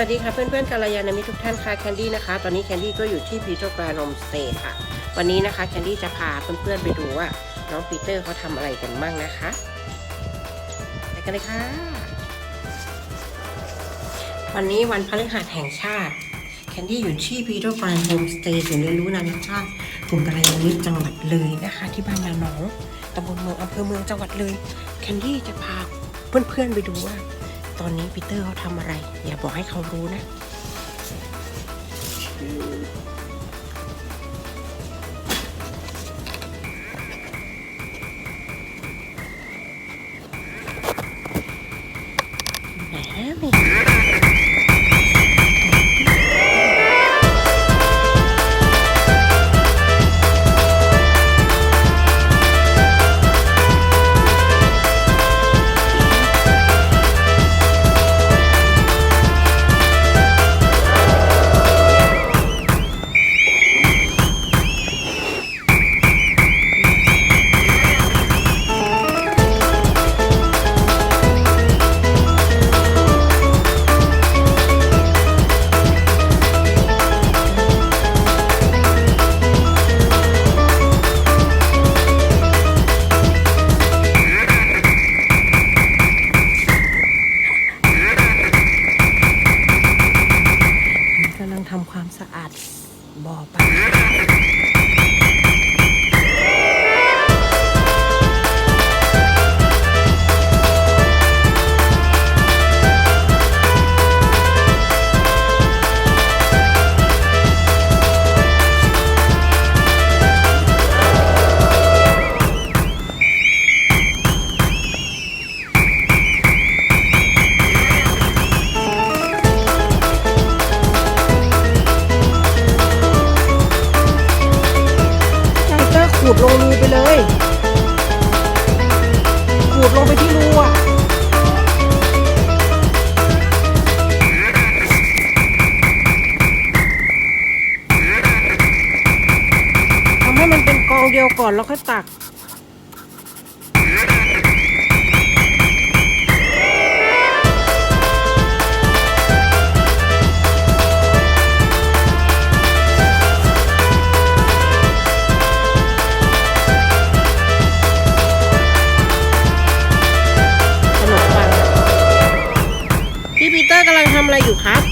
วัสดีค่ะเพื่อนๆกัลยาณมิตรทุกท่านค่ะแคนดี้นะคะ ตอนนี้แคนดี้ก็อยู่ที่พีโตรแกรนมสเตย์ค่ะ วันนี้นะคะแคนดี้จะพาเพื่อนๆไปดูว่าน้องปีเตอร์เขาทำอะไรกันบ้างนะคะไปกันเลยค่ะ วันนี้วันพฤหัสแห่งชาติแคนดี้อยู่ที่พีโตรแกรนโฮมสเตย์ศูนย์เรียนรู้นานาชาติกลุ่มกัลยาณมิตรจังหวัดเลยนะคะ ที่บ้านนาหนองตำบลเมืองอำเภอเมืองจังหวัดเลยแคนดี้จะพาเพื่อนๆไปดูว่า ตอนนี้ปีเตอร์เขาทำอะไร อย่าบอกให้เขารู้นะ ไหนแล้ว บ่อ ขูดลงรูไปเลยขูดลงไปที่รูอะทำให้มันเป็นกองเดียวก่อนแล้วค่อยตัก อร์กำลังทำอะไรอยู่ครับ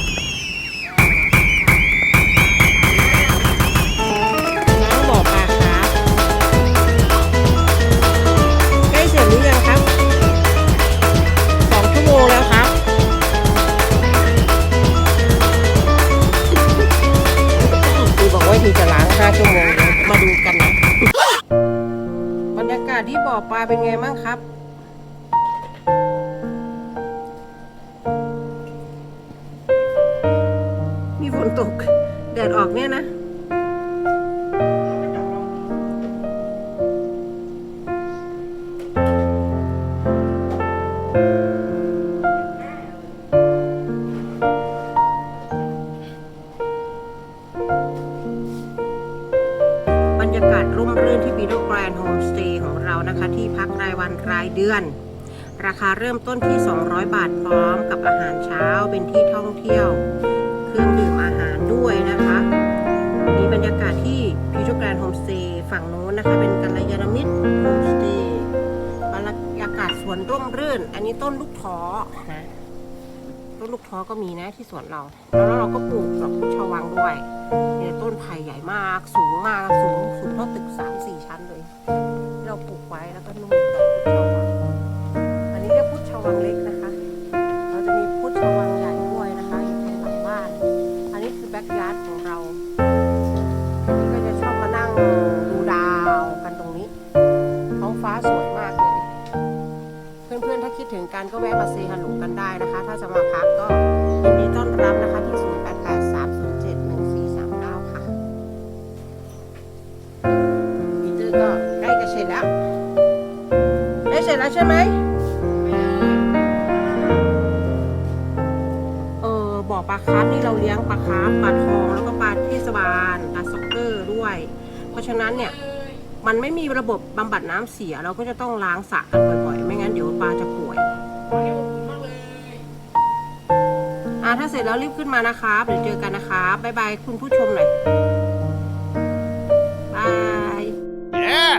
ล้างบ่อปลาครับใกล้เสร็จหรือยังครับสองชั่วโมงแล้วครับคือบอกว่าทีจะล้างห้าชั่วโมงเดี๋ยวมาดูกันนะบรรยากาศที่บ่อปลาเป็นไงบ้างครับ ตก แดดออกเนี่ยนะบรรยากาศร่มรื่นที่บีโดแกรนด์โฮมสเตย์ของเรานะคะ ที่พักรายวันรายเดือน ราคาเริ่มต้นที่ 200 บาทพร้อมกับอาหารเช้าเป็นที่ท่องเที่ยวากาศที่พีโดแกรนโฮมสเตย์ฝั่งโน้นนะคะ เป็นกัลยาณมิตรโฮมสเตย์บรรยากาศสวนร่มรื่น อันนี้ต้นลูกท้อนะต้นลูกท้อก็มีนะที่สวนเรา แล้วเราก็ปลูกดอกพุชวังด้วยเนี่ยต้นไผ่ใหญ่มากสูงมากสูงสูงเท่าตึกสามสี่ชั้นเลย เราปลูกไว้แล้วก็นุ่มาคิดถึงกันก็แวะมาเซฮัลโหลกันได้นะคะ ถ้าจะมาพักก็ยินดีต้อนรับนะคะที่ 0883071439 ค่ะปีเตอร์ก็ใกล้จะเสร็จแล้วได้เสร็จแล้วใช่ไหมเออบ่อปลาคาร์ฟนี่เราเลี้ยงปลาคาร์ฟปลาทองแล้วก็ปลาเทศบาลปลาซ็อกเกอร์ด้วย เพราะฉะนั้นเนี่ยมันไม่มีระบบบำบัดน้ำเสียเราก็จะต้องล้างสระกันบ่อยๆ ไม่งั้นเดี๋ยวปลาจะ เสร็จแล้วรีบขึ้นมานะครับเดี๋ยวเจอกันนะครับบ๊ายบายคุณผู้ชมหน่อยบาย Yeah!